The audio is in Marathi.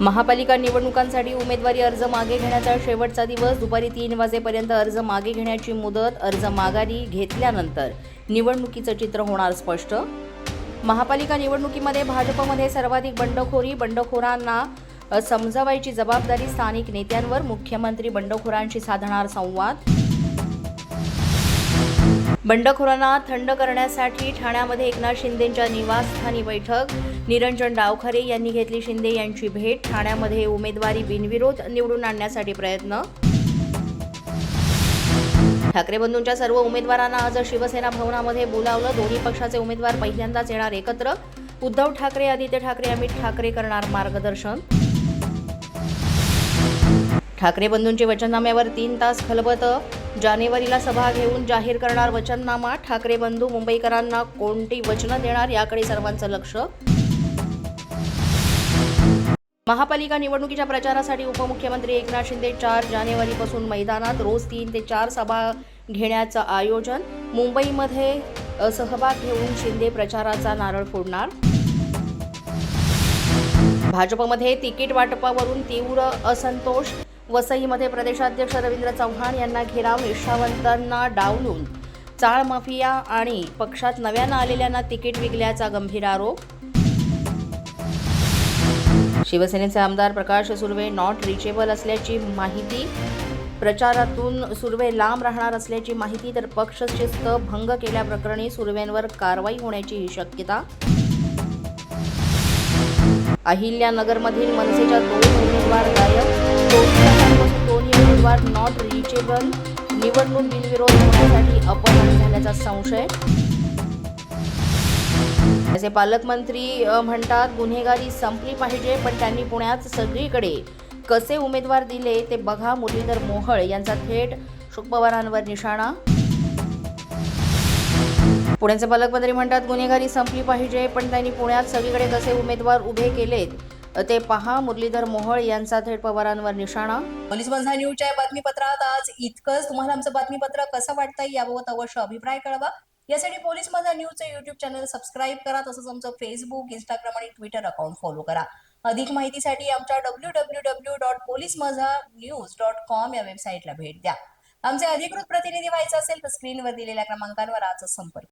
महापालिका निवडणुकांसाठी उमेदवारी अर्ज मागे घेण्याचा शेवटचा दिवस. दुपारी तीन वाजेपर्यंत अर्ज मागे घेण्याची मुदत अर्ज माघारी घेतल्यानंतर निवडणुकीचं चित्र होणार स्पष्ट. महापालिका निवडणुकीमध्ये भाजपमध्ये सर्वाधिक बंडखोरी बंडखोरांना समजावायची जबाबदारी स्थानिक नेत्यांवर. मुख्यमंत्री बंडखोरांशी साधणार संवाद. बंडखोरांना थंड करण्यासाठी ठाण्यामध्ये एकनाथ शिंदेंच्या निवासस्थानी बैठक. निरंजन डावखरे यांनी घेतली शिंदे यांची भेट. ठाण्यामध्ये उमेदवारी बिनविरोध निवडून आणण्यासाठी प्रयत्न. ठाकरे बंधूंच्या सर्व उमेदवारांना आज शिवसेना भवनामध्ये बोलावलं. दोन्ही पक्षाचे उमेदवार पहिल्यांदाच येणार एकत्र. उद्धव ठाकरे आदित्य ठाकरे अमित ठाकरे करणार मार्गदर्शन. ठाकरे बंधूंचे वचननाम्यावर तीन तास खलबत जानेवारीला सभा घेऊन जाहीर करणार वचननामा ठाकरे बंधू मुंबईकरांना कोणती वचनं देणार याकडे सर्वांचं लक्ष. महापालिका निवडणुकीच्या प्रचारासाठी उपमुख्यमंत्री एकनाथ शिंदे चार जानेवारीपासून मैदानात रोज तीन ते चार सभा घेण्याचं आयोजन. मुंबईमध्ये सहभाग घेऊन शिंदे प्रचाराचा नारळ फोडणार. भाजपमध्ये तिकीट वाटपावरून तीव्र असंतोष वसईमध्ये प्रदेशाध्यक्ष रवींद्र चव्हाण यांना घेराव निष्ठावंतांना डावलून चाळ माफिया आणि पक्षात नव्यानं आलेल्यांना तिकीट विकल्याचा गंभीर आरोप. शिवसेनेचे आमदार प्रकाश सुर्वे नॉट रिचेबल असल्याची माहिती. प्रचारातून सुर्वे लांब राहणार असल्याची माहिती तर पक्षशिस्त भंग केल्याप्रकरणी सुर्वेंवर कारवाई होण्याची शक्यता. अहिल्यानगरमधील मनसेच्या दोन उमेदवार गायब. Are not reachable. निवडणूक बिनविरोध होण्यासाठी अपहरण झाल्याचा संशय. त्याचे पालकमंत्री म्हणतात गुन्हेगारी संपली पाहिजे पण त्यांनी पुण्यात सगळीकडे कसे उमेदवार दिले ते बघा. मुरलीधर मोहळ यांचा थेट शुक पवारांवर निशाणा. पुण्याचे पालकमंत्री म्हणतात गुन्हेगारी संपली पाहिजे पण त्यांनी पुण्यात सगळीकडे कसे उमेदवार उभे केलेत? ते पहा मुरलीधर मोहोळ यांचा थेट पवारांवर निशाणा. पोलीस बंधा न्यूजच्या या बातमीपत्रात आज इतकंच. तुम्हाला आमचं बातमीपत्र कसं वाटतं याबाबत अवश्य अभिप्राय कळवा. यासाठी पोलीस माझा न्यूजचं युट्यूब चॅनल सबस्क्राईब करा तसंच आमचं फेसबुक इंस्टाग्राम आणि ट्विटर अकाउंट फॉलो करा. अधिक माहितीसाठी आमच्या W W W dot police Majha news dot com या वेबसाईटला भेट द्या. आमचे अधिकृत प्रतिनिधी व्हायचं असेल तर स्क्रीनवर दिलेल्या क्रमांकांवर आजच संपर्क